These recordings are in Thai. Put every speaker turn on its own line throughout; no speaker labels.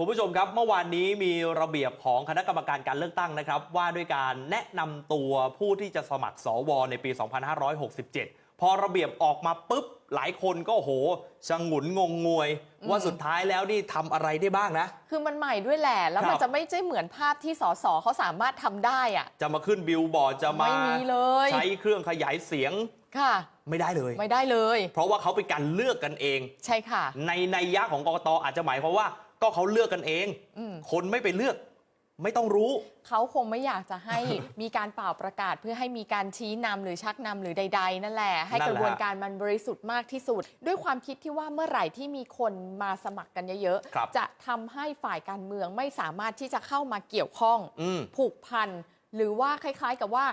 คุณผู้ชมครับเมื่อวานนี้มีระเบียบของคณะกรรมการการเลือกตั้งนะครับ ว่าด้วยการแนะนำตัวผู้ที่จะสมัครสวในปี 2567 พอระเบียบออกมาปุ๊บ หลายคนก็โอ้โหชะงุนงงงวย ว่าสุดท้ายแล้วนี่ทำอะไรได้บ้างนะ
คือมันใหม่ด้วยแหละ แล้วมัน
ครับ
จะไม่ใช่เหมือนภาพที่สสเขาสามารถทำได้อะ
จะมาขึ้นบิลบอร์ดจะมา
ไม่มีเลย
ใช้เครื่องขยายเสียง
ค่ะ
ไม่ได้เลย
ไม่ได้เลย
เพราะว่าเขาเป็นการเลือกกันเอง
ใช่ค่ะ
ในในยยะของกกตอาจจะหมายความว่า ก็เขาเลือกกันเอง
อืม
คนไม่ไปเลือก ไม่ต้องรู้
เขาคงไม่อยากจะให้ มีการเป่าประกาศเพื่อให้มีการชี้นำหรือชักนำหรือใด ๆ นั่นแหละ ให้
นั่น
ก
แหละ
ระบวนการมันบริสุทธิ์มากที่สุด ด้วยความคิดที่ว่าเมื่อไหร่ที่มีคนมาสมัครกันเยอะ
ครับ
ๆจะทำให้ฝ่ายการเมืองไม่สามารถที่จะเข้ามาเกี่ยวข้อง
อืม
ผูกพันหรือว่าคล้ายๆกับว่า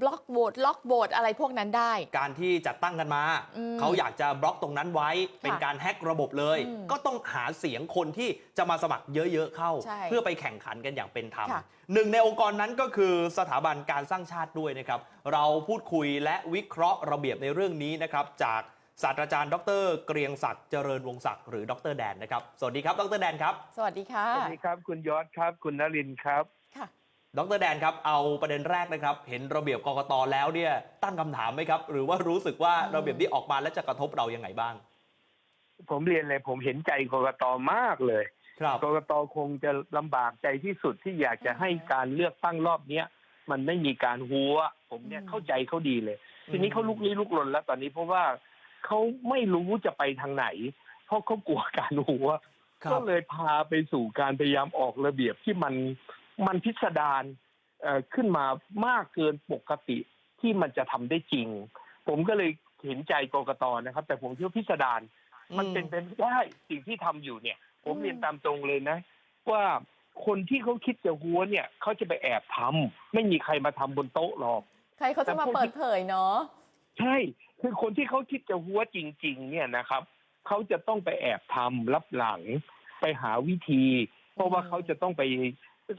บล็อกโหวตล็อกโหวตอะไรพวกนั้นได้
การที่จัดตั้งกันมา
อืม
เขาอยากจะบล็อกตรงนั้นไว้ เป็นการแฮ็กระบบเลย
อืม
ก็ต้องหาเสียงคนที่จะมาสมัครเยอะ ๆ เข้า
ใช่
เพื่อไปแข่งขันกันอย่างเป็นธรรม
ค่ะ
หนึ่งในองค์กรนั้นก็คือสถาบันการสร้างชาติด้วยนะครับ เราพูดคุยและวิเคราะห์ระเบียบในเรื่องนี้นะครับ จากศาสตราจารย์ดร เกรียงศักดิ์เจริญวงศักดิ์หรือดรแดนนะครับ สวัสดีครับดรแดนครับ
สวัสดีค่ะ
สวัสดีครับ คุณยอดครับ คุณนรินทร์ครับ
ค่ะ
ดรแดนครับเอาประเด็นแรกนะครับ เห็นระเบียบกกตแล้วเนี่ยตั้งคำถามไหมครับ หรือว่ารู้สึกว่า
อืม
ระเบียบที่ออกมาแล้วจะกระทบเรายังไงบ้าง
ผมเรียนเลยผมเห็นใจกกตมากเลย
ครับ
กกตคงจะลำบากใจที่สุดที่อยากจะให้การเลือกตั้งรอบเนี้ยมันไม่มีการหัว ผมเนี่ย
อืม
เข้าใจเขาดีเลย ทีนี้เขาลุกลี้ลุกลนแล้วตอนนี้เพราะว่าเขาไม่รู้จะไปทางไหน เพราะเขากลัวการหัว
ครั
ก็
บ
เลยพาไปสู่การพยายามออกระเบียบที่มัน มันพิสดารเอ่อขึ้นมามากเกินปกติที่มันจะทำได้จริง ผมก็เลยเห็นใจกกตนะครับ แต่ผมคิดว่าพิสดารมันเป็นไปไม่ได้สิ่งที่ทำอยู่เนี่ยผม
อืม
เรียนตามตรงเลยนะ ว่าคนที่เขาคิดจะหัวเนี่ยเขาจะไปแอบทำไม่มีใครมาทำบนโต๊ะหรอก
ใครเขาจะมาเปิดเผยเนาะ
ใช่ คือคนที่เขาคิดจะหัวจริง ๆ เนี่ยนะครับเขาจะต้องไปแอบทำรับหลังไปหาวิธี เพราะว่า
อืม
เขาจะต้องไป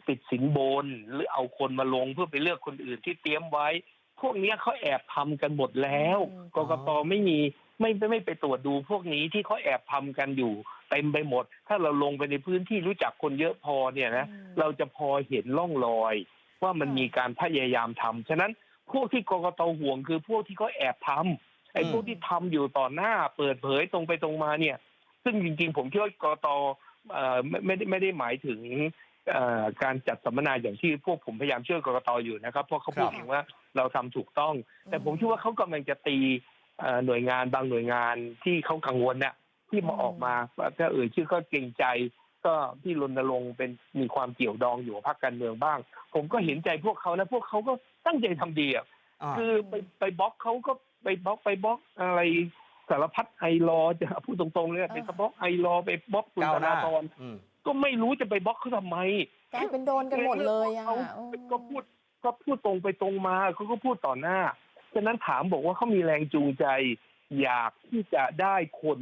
ติดสินบน หรือเอาคนมาลงเพื่อไปเลือกคนอื่นที่เตรียมไว้ พวกเนี้ยเขาแอบทำกันหมดแล้ว
อืม
กกตไม่มีไม่ไม่ไม่ไปตรวจดูพวกนี้ที่เขาแอบทำกันอยู่เต็มไปหมด ถ้าเราลงไปในพื้นที่รู้จักคนเยอะพอเนี่ยนะ
อืม
เราจะพอเห็นร่องรอย ว่ามัน
ค่ะ
มีการพยายามทำฉะนั้นพวกที่กกตห่วงคือพวกที่เขาแอบทำไอ้
อืม
พวกที่ทำอยู่ต่อหน้าเปิดเผยตรงไปตรงมาเนี่ย ซึ่งจริงๆ ผมคิดว่ากกตเอ่อไม่ไม่ได้ไม่ได้หมายถึงเอ่อ การจัดสัมมนาอย่างที่พวกผมพยายามช่วยกกตอยู่นะครับเพราะเขาพูด
ครับ
เองว่าเราทำถูกต้อง แต่ผมคิดว่าเขากำลังจะตีเอ่อหน่วยงานบางหน่วยงานที่เขากังวลเนี่ยที่มา
อืม
ออกมาถ้าเอ่ยชื่อก็เกรงใจ ก็ที่รณรงค์เป็นมีความเกี่ยวดองอยู่กับพรรคการเมืองบ้าง ผมก็เห็นใจพวกเขานะพวกเขาก็ตั้งใจทำดีอะ
อ่า
คือไปไปบล็อกเขาก็ไปบล็อกไปบล็อกอะไรสารพัดไอรอว์จะพูดตรงๆเลย
อ่า
ไปบล็อกไอรอว์ไปบล็อกคุณ
ก้าว
ธ
หน้า
นาธร
อืม
ก็ไม่รู้จะไปบล็อกเขาทำไม
กลายเป็นโดนกันหมดเลยอะ
เขา
อืม
ก็พูดก็พูดตรงไปตรงมาเขาก็พูดต่อหน้าฉะนั้นถามบอกว่าเขามีแรงจูงใจ อยากที่จะได้คน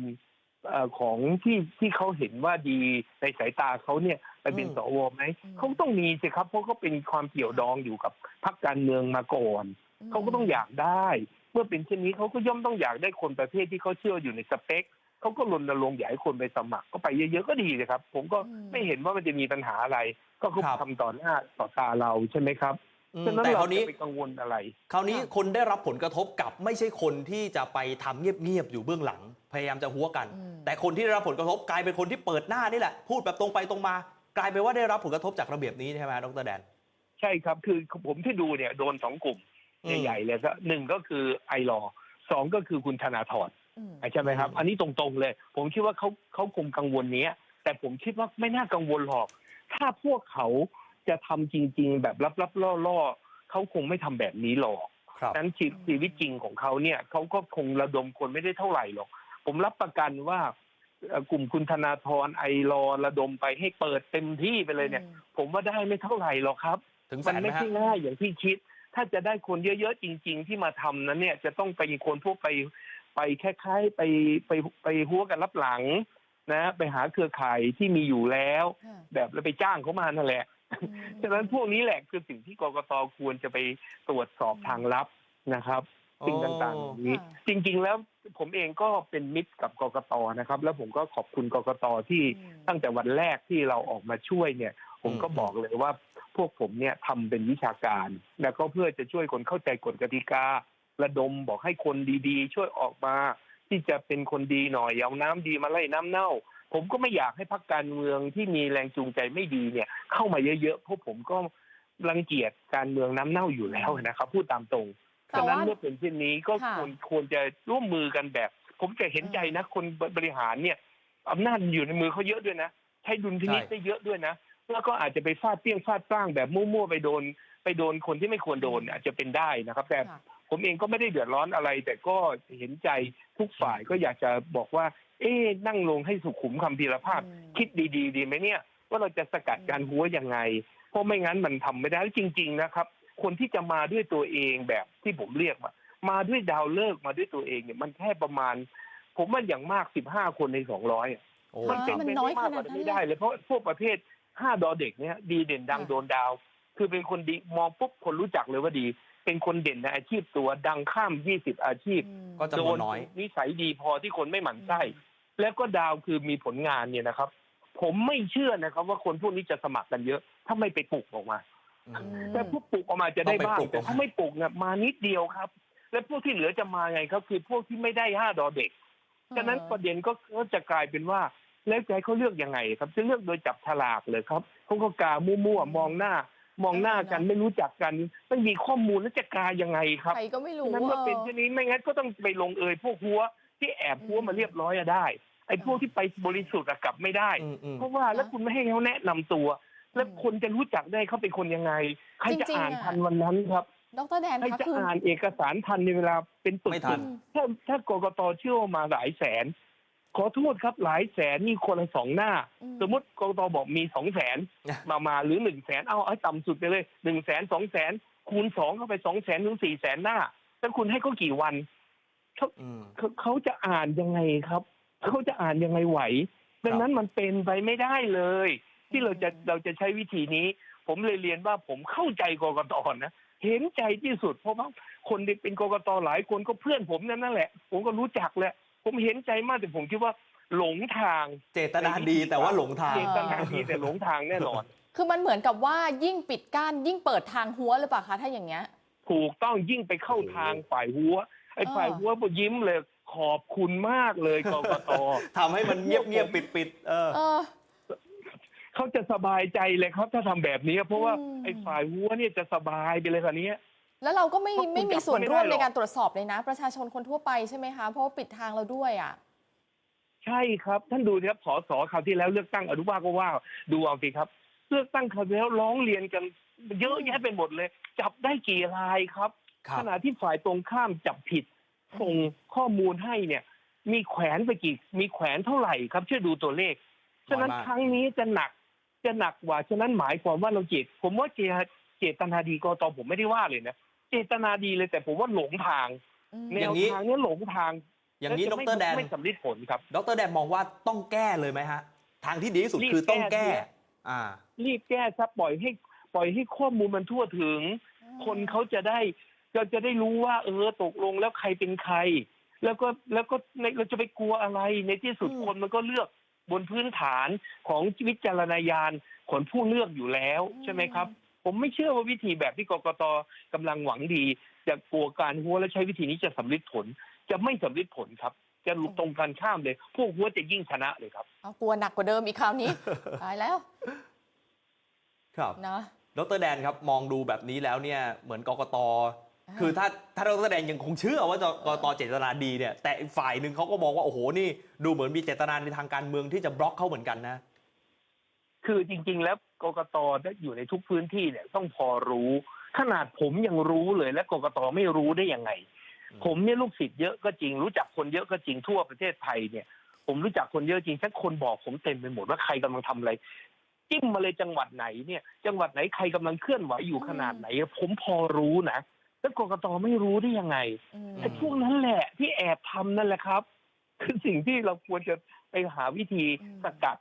เอ่อของที่ที่เขาเห็นว่าดีในสายตาเขาเนี่ยไปเป็น
อืม
สวไหม
อืม
เขาต้องมีสิครับ เพราะเขาเป็นความเกี่ยวดองอยู่กับพรรคการเมืองมาก่อนเขาก็ต้องอยากได้ เมื่อเป็นเช่นนี้เขาก็ย่อมต้องอยากได้คนประเภทที่เขาเชื่ออยู่ในสเปค เขาก็รณรงค์อยากให้คนไปสมัครก็ไปเยอะๆก็ดีเลยครับ ผมก็
อืม
ไม่เห็นว่ามันจะมีปัญหาอะไร ก็เขา
ครับ
ทำต่อหน้าต่อตาเราใช่ไหมครับ
อืม
ฉะนั้น
แต่
เรา
คราวนี้
จะไปกังวลอะไร
คราวนี้
ค่ะ
คนได้รับผลกระทบกับไม่ใช่คนที่จะไปทำเงียบๆอยู่เบื้องหลัง พยายามจะหัวกัน
อืม
แต่คนที่ได้รับผลกระทบกลายเป็นคนที่เปิดหน้านี่แหละ พูดแบบตรงไปตรงมา กลายเป็นว่าได้รับผลกระทบจากระเบียบนี้ใช่ไหมดรแดน
ใช่ครับคือผมที่ดูเนี่ยโดนสองกลุ่ม
อืม
ใหญ่ๆเลยก็หนึ่งก็คือไอรอสองก็คือคุณธนาธร
อืม
ใช่ไหมครับ
อืม
อันนี้ตรงๆเลย ผมคิดว่าเขาเขาคงกังวลเนี้ย แต่ผมคิดว่าไม่น่ากังวลหรอก ถ้าพวกเขาจะทำจริง ๆ แบบลับๆล่อๆเขาคงไม่ทำแบบนี้หรอก
ครับ
นั้นชีชีวิตจริงของเขาเนี่ยเขาก็คงระดมคนไม่ได้เท่าไหร่หรอก ผมรับประกันว่าเอ่อกลุ่มคุณธนาธรไอรอระดมไปให้เปิดเต็มที่ไปเลยเนี่ย ผมว่าได้ไม่เท่าไหร่หรอกครับ
ถึงแส
มัน
นไหม
ไม่
ฮะ
ใช่ง่ายอย่างที่คิด ถ้าจะได้คนเยอะๆจริง ๆ ที่มาทำนั้นเนี่ย จะต้องไปคนพวกไป ไปคล้ายๆไปไปไปหัวกันรับหลังนะ ไปหาเครือข่ายที่มีอยู่แล้ว
ค่ะ
แบบแล้วไปจ้างเขามานั่นแหละ
อืม
ฉะนั้นพวกนี้แหละคือสิ่งที่กกตควรจะไปตรวจสอบทางลับนะครับสิ่งต่างๆเหล่านี้
ค่ะ
จริง ๆ แล้วผมเองก็เป็นมิตรกับกกตนะครับ แล้วผมก็ขอบคุณกกตที่
อืม
ตั้งแต่วันแรกที่เราออกมาช่วยเนี่ย ผมก็
อืม
บอกเลยว่าพวกผมเนี่ยทำเป็นวิชาการ แล้วก็เพื่อจะช่วยคนเข้าใจกฎกติกา ระดมบอกให้คนดีๆ ช่วยออกมา ที่จะเป็นคนดีหน่อยเอาน้ำดีมาไล่น้ำเน่า ผมก็ไม่อยากให้พรรคการเมืองที่มีแรงจูงใจไม่ดีเนี่ย เข้ามาเยอะๆเพราะผมก็รังเกียจการเมืองน้ำเน่าอยู่แล้วนะครับ พูดตามตรง
แต่
ฉะนั้น
ว่า
เมื่อเป็นเช่นนี้ก็
ค่ะ
ควรควรจะร่วมมือกันแบบ ผมจะเห็นใจนะ คนบริหารเนี่ยอำนาจอยู่ในมือเขาเยอะด้วยนะใช้ดุลพินิจ
ใช่
ได้เยอะด้วยนะแล้วก็อาจจะไปฟาดเปี้ยงฟาดกล้างแบบมั่วๆไปโดน ไปโดนคนที่ไม่ควรโดนอาจจะเป็นได้นะครับ แต่
ค่ะ
ผมเองก็ไม่ได้เดือดร้อนอะไร แต่ก็เห็นใจทุกฝ่ายก็อยากจะบอกว่า เอ๊ะนั่งลงให้สุขุมคำพีรภาพ
อืม
คิดดีๆ ดีไหมเนี่ย ว่าเราจะสกัดการหัวยังไง เพราะไม่งั้นมันทำไม่ได้แล้วจริง ๆ นะครับ คนที่จะมาด้วยตัวเองแบบที่ผมเรียกว่ามาด้วยดาวเลิกษ์มาด้วยตัวเองเนี่ยมันแค่ประมาณ ผมว่าอย่างมากสิบห้าคนในสองร้อย
โอ้
มัน
อ่า
เป็น
มัน
ไป
น้อ
ไม่
ย
มาก
ข
ก
นาด
ว่า
นั้น
ไม่ได้เลยเพราะพวกประเภทห้าดอเด็กเนี่ยดีเด่นดัง
ค่ะ
โดนดาว คือเป็นคนดีมองปุ๊บคนรู้จักเลยว่าดี เป็นคนเด่นในอาชีพตัวดังข้ามยี่สิบอาชีพ
อืม
ก็จำนวนน้อย
นิสัยดีพอที่คนไม่หมั่นไส้ แล้วก็ดาวคือมีผลงานเนี่ยนะครับ ผมไม่เชื่อนะครับ ว่าคนพวกนี้จะสมัครกันเยอะ ถ้าไม่ไปปลุกออกมา
อืม
แต่พวกปลุกออกมาจะได้บ้าง
ต้องไปปลุก
แต่ถ้าไม่ปลุกเนี่ยมานิดเดียวครับ และพวกที่เหลือจะมาไงครับคือพวกที่ไม่ได้ห้าดอเด็กฉะนั้นประเด็นก็ก็จะกลายเป็นว่าแล้วจะให้เขาเลือกยังไงครับจะเลือกโดยจับฉลากเลยครับเขาก็กามั่วๆมองหน้า มองหน้ากันไม่รู้จักกันไม่มีข้อมูลแล้วจะกายังไงครับ
ใครก็ไม่รู้
ฉะนั้นเมื่อเป็น
ออ
เช่นนี้ไม่งั้นก็ต้องไปลงเอยพวกหัวที่แอบหัวมาเรียบร้อยอะได้ ไอ้พวกที่ไปบริสุทธิ์อะกลับไม่ได้
อืมอืม
เพราะว่าแล้วคุณไม่ให้เขาแนะนำตัว แล้วคนจะรู้จักได้เขาเป็นคนยังไง ใครจะ
จริงๆ
อ่าน
อะ
ทันวันนั้นครับ
ดรแดน
ใคร
คะ
จะ
คือ
อ่านเอกสารทันในเวลาเป็นปึก
ไม่ทัน
ถ้าถ้ากกตเชื่อว่ามาหลายแสน ขอโทษครับหลายแสนนี่คนละสองหน้า
อืม
สมมติกกตบอกมีสองแสน
นะ
มามาหรือหนึ่งแสนเอาเอาต่ำสุดไปเลยหนึ่งแสนสองแสนคูณสองเข้าไปสองแสนถึงสี่แสนหน้าแล้วคุณให้เขากี่วัน
อืม
เขาเขาจะอ่านยังไงครับเขาจะอ่านยังไงไหว ดังนั้นมันเป็นไปไม่ได้เลย ที่เราจะเราจะใช้วิธีนี้ ผมเลยเรียนว่าผมเข้าใจกกตนะเห็นใจที่สุด เพราะว่าคนที่เป็นกกตหลายคนก็เพื่อนผมนั่นนั่นแหละ ผมก็รู้จักแหละ ผมเห็นใจมากแต่ผมคิดว่าหลงทาง
เจตนาดีแต่ว่าหลงทาง
เจตนาดีแต่หลงทางแน่นอน
คือมันเหมือนกับว่ายิ่งปิดกั้นยิ่งเปิดทางหัวหรือเปล่าคะถ้าอย่างเงี้ย
ถูกต้องยิ่งไปเข้าทางฝ่ายหัว ไอ้
เออ
ฝ่ายหัวก็ยิ้มเลยขอบคุณมากเลยกกต
ทำให้มันเงียบเงียบปิดปิดๆเออ
เออ
เขาจะสบายใจเลยครับ ถ้าทำแบบนี้ เพราะว่า
อืม
ไอ้ฝ่ายหัวเนี่ยจะสบายไปเลยคราวนี้
แล้วเราก็ไม่
เพราะคุณ
ไม่มี
จับ
ส่วน
ไม่ได้
ร่วม
หรอก
ในการตรวจสอบเลยนะ ประชาชนคนทั่วไปใช่ไหมคะเพราะว่าปิดทางเราด้วยอะ
ใช่ครับ ท่านดูนะครับสสคราวที่แล้วเลือกตั้งอนุบาลก็ว่าดูเอาสิครับ เลือกตั้งคราวที่แล้วร้องเรียนกัน เยอะแยะไปหมดเลย จับได้กี่รายครับ
ครับ
ขณะที่ฝ่ายตรงข้ามจับผิดส่งข้อมูลให้เนี่ย มีแขวนไปกี่ มีแขวนเท่าไหร่ครับ ช่วยดูตัวเลข ฉะนั้น
น้อยมาก
ครั้งนี้จะหนักจะหนักกว่า ฉะนั้นหมายความว่าเราเจตผมว่าเจตเจตนาดีกตผมไม่ได้ว่าเลยนะ เจตนาดีเลยแต่ผมว่าหลงทาง
อืม
แน
อย่าวงนี้
ทางเนี้หลงทาง
อย่างนี้ด
และจะไม่
รแดน
ไม่สำลิดผลครับ
ดรแดนมองว่าต้องแก้เลยไหมฮะ ทางที่ดีที่สุด
รีบ
คือต้อง
แก้
แก้
เนี่ย
อ่า
รีบแก้ซะปล่อยให้ปล่อยให้ข้อมูลมันทั่วถึง คนเขาจะได้เราจะได้รู้ว่า เออตกลงแล้วใครเป็นใคร แล้วก็แล้วก็ในเราจะไปกลัวอะไร ในที่สุด
อืม
คนมันก็เลือกบนพื้นฐานของวิจารณญาณของผู้เลือกอยู่แล้วใช่ไหมครับ ผมไม่เชื่อว่าวิธีแบบที่กกตกำลังหวังดี จะกลัวการหัวและใช้วิธีนี้จะสำลิดผล จะไม่สำลิดผลครับ จะตรงกันข้ามเลย พวกหัวจะยิ่งชนะเลยครับ
เอากลัวหนักกว่าเดิมอีกคราวนี้ตายแล้ว
ครับ
นะ
ดรแดนครับมองดูแบบนี้แล้วเนี่ยเหมือนกกต
อ่า
คือถ้าถ้าดรแดนยังคงเชื่อว่าจะกกตเจตนาดีเนี่ยแต่อีกฝ่ายหนึ่งเขาก็มองว่าโอ้โหนี่ ดูเหมือนมีเจตนาในทางการเมืองที่จะบล็อกเขาเหมือนกันนะ
คือจริง ๆ แล้วกกตได้อยู่ในทุกพื้นที่เนี่ยต้องพอรู้ ขนาดผมยังรู้เลยและกกตไม่รู้ได้ยังไง
อืม
ผมเนี่ยลูกศิษย์เยอะก็จริง รู้จักคนเยอะก็จริงทั่วประเทศไทยเนี่ย ผมรู้จักคนเยอะจริงทั้งคนบอกผมเต็มไปหมดว่าใครกำลังทำอะไรจิ้มมาเลยจังหวัดไหนเนี่ย จังหวัดไหนใครกำลังเคลื่อนไหวอยู่ขนาดไหน ผมพอรู้นะแล้วกกตไม่รู้ได้ยังไง
อืม
ไอ้พวกนั้นแหละที่แอบทำนั่นแหละครับ คือสิ่งที่เราควรจะไปหาวิธี
อืม
สกัด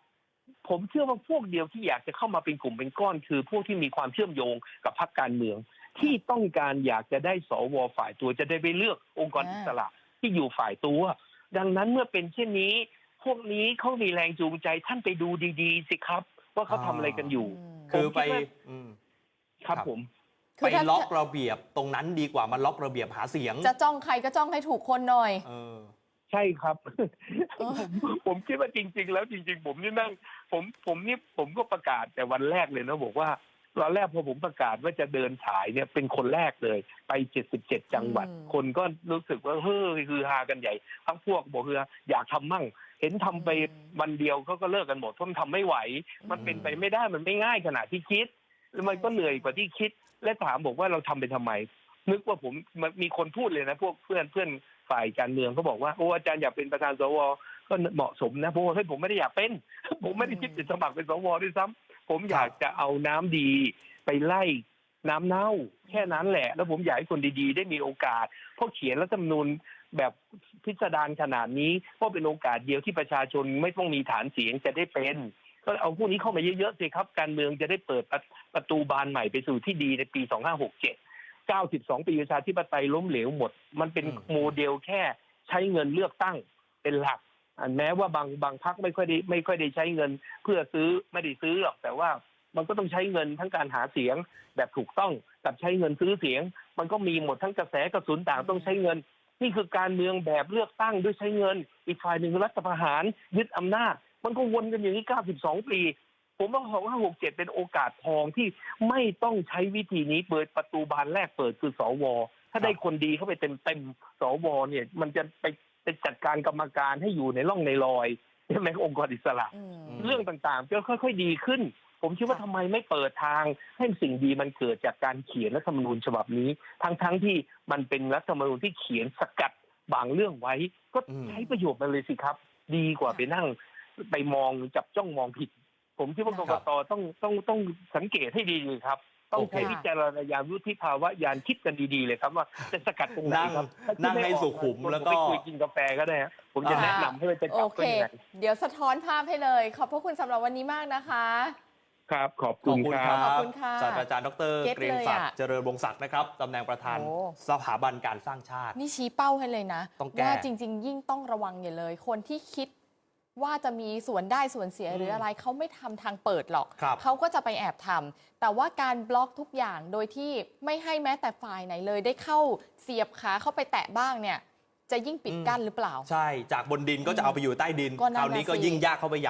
ผมเชื่อว่าพวกเดียวที่อยากจะเข้ามาเป็นกลุ่มเป็นก้อน คือพวกที่มีความเชื่อมโยงกับพรรคการเมือง ที่ต้องการอยากจะได้สวฝ่ายตัวจะได้ไปเลือกองค์กรอิสระที่อยู่ฝ่ายตัว ดังนั้นเมื่อเป็นเช่นนี้ พวกนี้เขามีแรงจูงใจท่านไปดูดีๆ สิครับ ว่าเขาทำอะไรกันอยู่
คือไป
ผมคิดว่า
อืม
ครับ
ครับ
ผม
คื
ไป
อถ้า
ล็อกระเบียบตรงนั้นดีกว่ามาล็อกระเบียบหาเสียง
จะจ้องใครก็จ้องให้ถูกคนหน่อย
เออ
ใช่ครับ
เออ
ผมผมคิดว่าจริง ๆ แล้วจริง ๆ ผมนี่นั่งผมผมนี่ผมก็ประกาศแต่วันแรกเลยนะบอกว่าตอนแรกพอผมประกาศว่าจะเดินสายเนี่ยเป็นคนแรกเลย ไป77จังหวัด
อืม
คนก็รู้สึกว่าเฮ้ยคือฮากันใหญ่ทั้งพวกบอกคืออยากทำมั่ง เห็นทำไปวันเดียวเขาก็เลิกกันหมดเพราะมันทำไม่ไหว มันเป็นไปไม่ได้มันไม่ง่ายขนาดที่คิดแล้วมันก็เหนื่อยกว่าที่คิด และถามบอกว่าเราทำไปทำไม นึกว่าผมมันมีคนพูดเลยนะ พวกเพื่อนเพื่อน ฝ่ายการเมืองเขาบอกว่าโอ้อาจารย์อยากเป็นประธานสวก็เหมาะสมนะเพราะว่าเฮ้ยผมไม่ได้อยากเป็น ผมไม่ได้คิดจะสมัครเป็นสวด้วยซ้ำผมอยากจะเอาน้ำดีไปไล่น้ำเน่าแค่นั้นแหละ แล้วผมอยากให้คนดีๆ ได้มีโอกาส เพราะเขียนรัฐธรรมนูญแบบพิสดารขนาดนี้ก็เป็นโอกาสเดียวที่ประชาชนไม่ต้องมีฐานเสียงจะได้เป็น ก็เอาพวกนี้เข้ามาเยอะๆสิครับ การเมืองจะได้เปิดประประตูบานใหม่ไปสู่ที่ดีในปี 2567 92 ปีประชาธิปไตยล้มเหลวหมด มันเป็น
อืม
โมเดลแค่ใช้เงินเลือกตั้งเป็นหลักอันแม้ว่าบางบางพักไม่ค่อยได้ไม่ค่อยได้ใช้เงิน เพื่อซื้อไม่ได้ซื้อหรอกแต่ว่ามันก็ต้องใช้เงินทั้งการหาเสียงแบบถูกต้องกับใช้เงินซื้อเสียง มันก็มีหมดทั้งกระแสกระสุนต่างต้องใช้เงิน นี่คือการเมืองแบบเลือกตั้งด้วยใช้เงิน อีกฝ่ายหนึ่งรัฐประหารยึดอำนาจ มันก็วนกันอย่างนี้ 92 ปี ผมว่า2567เป็นโอกาสทองที่ไม่ต้องใช้วิธีนี้เปิดประตูบานแรกเปิดคือสว ถ้าได้คนดีเข้าไปเต็มเต็มๆสวเนี่ย มันจะไปไปจัดการกรรมการให้อยู่ในร่องในรอยใช่ไหมองค์กรอิสระ
อืม
เรื่องต่างๆจะค่อย ๆ ดีขึ้น ผมคิดว่า
ค่ะ
ทำไมไม่เปิดทางให้สิ่งดีมันเกิดจากการเขียนรัฐธรรมนูญฉบับนี้ ทั้งๆที่มันเป็นรัฐธรรมนูญที่เขียนสกัดบางเรื่องไว้ ก็
อืม
ใช้ประโยชน์มันเลยสิครับ ดีกว่าไปนั่งไปมองจับจ้องมองผิด ผมคิดว่าก
ค
ก
รับ
ตต้องต้องต้องสังเกตให้ดีๆครับ ต้อง
โอเค
ใช้วิจารณญาณวุฒิภาวะญาณคิดกันดีๆเลยครับว่าจะสกัดตรงไหนครับถ้าคิด
นั่ง
ไม่
ให้
ออก
สุขุม
ผม
แล้วก็
ไปคุยกินกาแฟก็ได้ฮะผมจะ
อ่า
แนะนำให้ไปจั
โอบเค
ตัวยังไง
เดี๋ยวสะท้อนภาพให้เลย ขอบพระคุณสำหรับวันนี้มากนะคะ
ครับ ขอบ
ข
คุ
อบ
ณ
คุณ
ค
ค
รั
รับบ
ขอบคุณค่ะ
ศาสตราจารย์ดร
เก็ต
เกรียงศักดิ์
เลยอะ
เจริญวงศ์ศักดิ์นะครับตำแหน่งประธาน
โอ้
สถาบันการสร้างชาติ
นี่ชี้เป้าให้เลยนะ
ต้องแก้
ว่าจริง ๆ ยิ่งต้องระวังอย่าเลย คนที่คิด ว่าจะมีส่วนได้ส่วนเสีย
อืม
หรืออะไรเขาไม่ทำทางเปิดหรอก
ครับ
เขาก็จะไปแอบทำแต่ว่าการบล็อกทุกอย่างโดยที่ไม่ให้แม้แต่ฝ่ายไหนเลยได้เข้าเสียบขาเข้าไปแตะบ้างเนี่ยจะยิ่งปิดกั้นหรือเปล่า
ใช่ จากบนดินก็จะเอาไปอยู่ใต้ดิน
ก็นั่
คนราวนี้
น่ะ
ก็
สิ
ยิ่งยากเข้าไปใหญ่